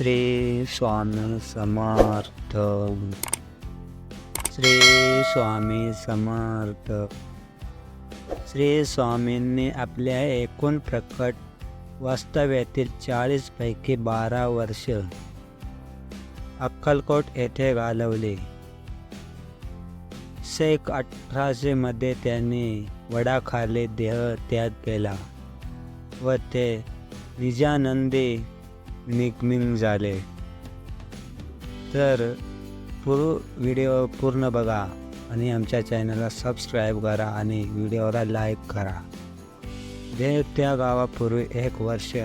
श्री स्वामी समर्थ। श्री स्वामी समर्थ। श्री स्वामींनी आपल्या एकूण प्रकट वास्तव्यातील चाळीसपैकी बारा वर्ष अक्कलकोट येथे घालवले. शेख अठराशेमध्ये त्यांनी वडाखाली देह त्याग केला व ते निजानंदी निकमिंग झाले. तर पूर्व व्हिडिओ पूर्ण बघा आणि आमच्या चॅनलला सबस्क्राईब करा आणि व्हिडिओला लाईक करा. देव त्या गावापूर्वी एक वर्ष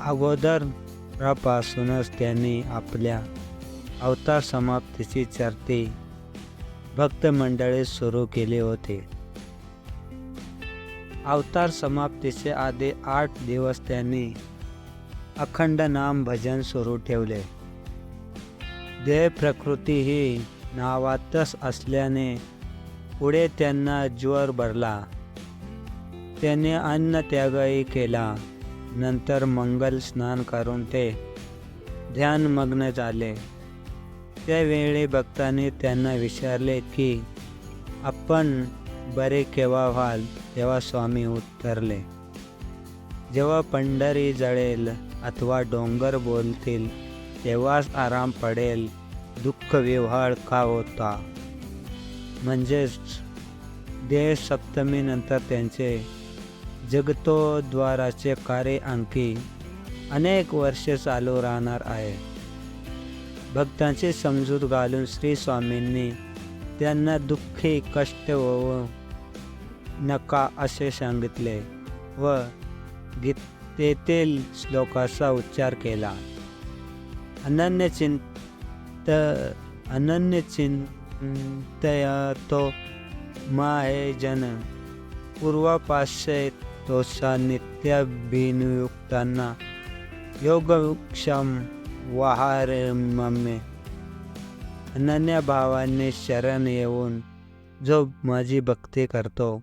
अगोदरपासूनच त्यांनी आपल्या अवतार समाप्तीची चर्ती भक्त मंडळी सुरू केले होते. अवतार समाप्तीचे आधी आठ दिवस त्यांनी अखंड नाम भजन सुरू ठेवले. देह प्रकृती ही नावातच असल्याने पुढे त्यांना ज्वर भरला. त्याने अन्न त्यागही केला. नंतर मंगल स्नान करून ते ध्यानमग्न झाले. त्यावेळी भक्तांनी त्यांना विचारले की आपण बरे केव्हा व्हाल? तेव्हा स्वामी उत्तरले जेव्हा पंढरी जळेल अथवा डोंगर बोलतील तेव्हाच आराम पडेल दुःख विव्हाळ का होता? म्हणजेच देह सप्तमीनंतर त्यांचे जगतोद्वाराचे कार्य आणखी अनेक वर्षे चालू राहणार आहे. भक्तांची समजूत घालून श्री स्वामींनी त्यांना दुःखी कष्ट होऊ नका असे सांगितले व गीतेतील श्लोकाचा उच्चार केला. अनन्य चिंत अनन्य चिंतया तो माय जन पूर्वापाश्य तोषा नित्याभिनियुक्तांना योगक्षम वाहार मम्मे. अनन्य भावाने शरण येऊन जो माझी भक्ती करतो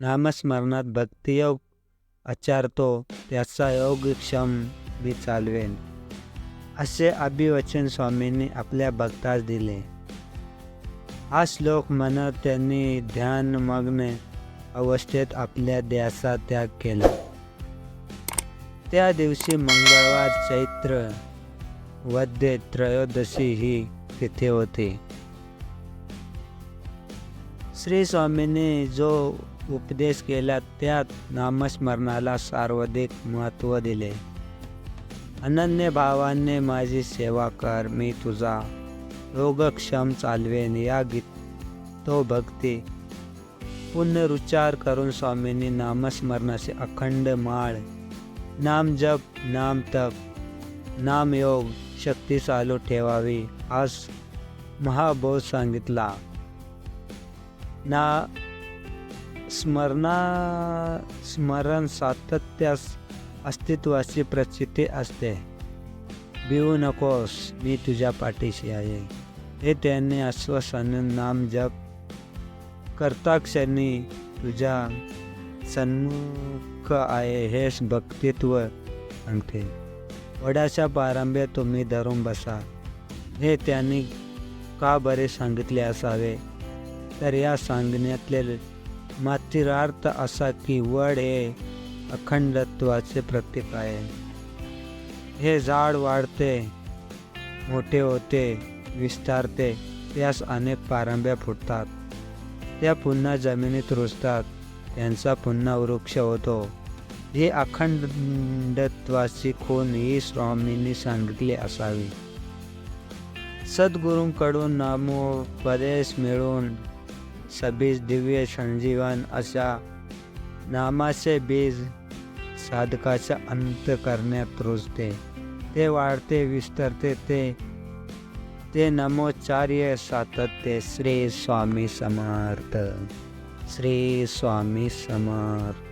नामस्मरणात भक्तियोग आचारतो त्याचा योगक्षम मी चालवेन. असे अभिवचन स्वामींनी आपल्या भक्तास दिले. हा श्लोक म्हणत त्यांनी ध्यानमग्न अवस्थेत आपल्या द्यासा त्याग केला. त्या दिवशी मंगळवार चैत्र वद्य त्रयोदशी ही तिथे होती. श्री स्वामींनी जो उपदेश केला त्यात नामस्मरणाला सर्वाधिक महत्त्व दिले. अनन्य भावाने माझी सेवा कर मी तुझा रोगक्षम चालवेन. या गीत तो भक्ती पुनरुच्चार करून स्वामींनी नामस्मरणाचे अखंड माळ नाम जप नाम तप नामयोग शक्ती चालू ठेवावी आज महाबोध सांगितला. ना स्मरणा स्मरण सातत्यास अस्तित्वाची प्रचिती असते. भिवू नकोस मी तुझ्या पाठीशी आहे. हे त्यांनी आश्वासन नाम जप करता क्षणी तुझ्या सन्मुख आहे हेच भक्तित्व सांगते. वडाच्या पारंब्या तुम्ही धरून बसा. हे त्यांनी का बरे सांगितले असावे? तर या सांगण्यातले मातिरार्थ असा की वड हे अखंडत्वाचे प्रतीक आहे. हे झाड वाढते मोठे होते विस्तारते त्यास अनेक पारंब्या फुटतात. त्या पुन्हा जमिनीत रुजतात त्यांचा पुन्हा वृक्ष होतो. ही अखंडत्वाची खून ही स्वामींनी सांगितली असावी. सद्गुरूंकडून नामोपदेश मिळून सबीज दिव्य संजीवन अशा नामाचे बीज साधकाच्या अंत करण्यात रुजते ते वाढते विस्तरते ते ते नमोचार्य सातत्य श्री स्वामी समर्थ. श्री स्वामी समर्थ.